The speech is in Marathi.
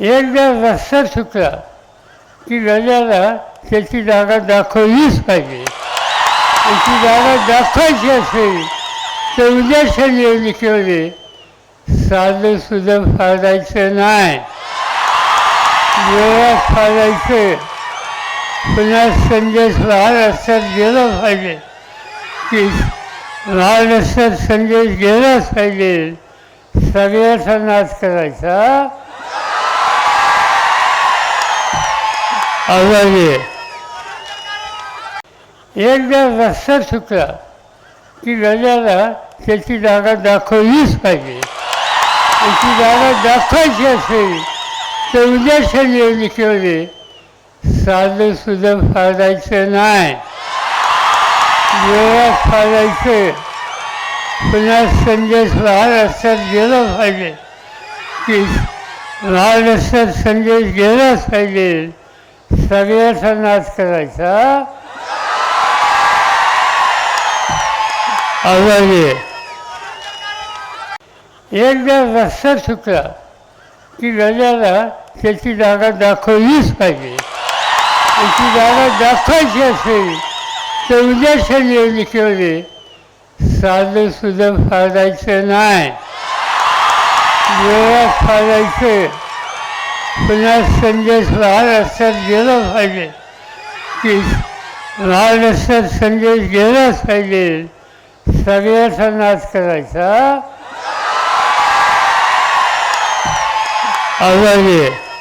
एकदा रस्ता चुकला की गजाला त्याची जागा दाखवलीच पाहिजे. त्याची जागा दाखवायची असेल तर शरीर निवडणुकीमध्ये साधं सुद्धा फाडायचं नाही. जेव्हा फाडायचं. पुन्हा संदेश महाराष्ट्रात गेला पाहिजे. की महाराष्ट्रात संदेश गेलाच पाहिजे. सगळ्याचा नाश करायचा. आव्हाने. एकदा रस्ता चुकला की गजाला त्याची जागा दाखवलीच पाहिजे. त्याची जागा दाखवायची असेल तर उद्याच्या निवडणुकीमध्ये साधं सुद्धा फाडायचं नाही. जेव्हा फाडायचं. पुन्हा संदेश महाराष्ट्रात गेला पाहिजे. की महाराष्ट्रात संदेश गेलाच पाहिजे. सगळ्याचा नाश करायचा. आवाज एकदा रस्ता चुकला की गजाला त्याची जागा दाखवलीच पाहिजे. त्याची जागा दाखवायची असेल तर उद्याच्या निवडणुकीमध्ये साधं सुद्धा फाडायचं नाही. वेळात फाडायचं. पुन्हा संदेश महाराष्ट्रात गेला पाहिजे. की महाराष्ट्रात संदेश गेलाच पाहिजे. सगळ्याचा नाश करायचा. आवाज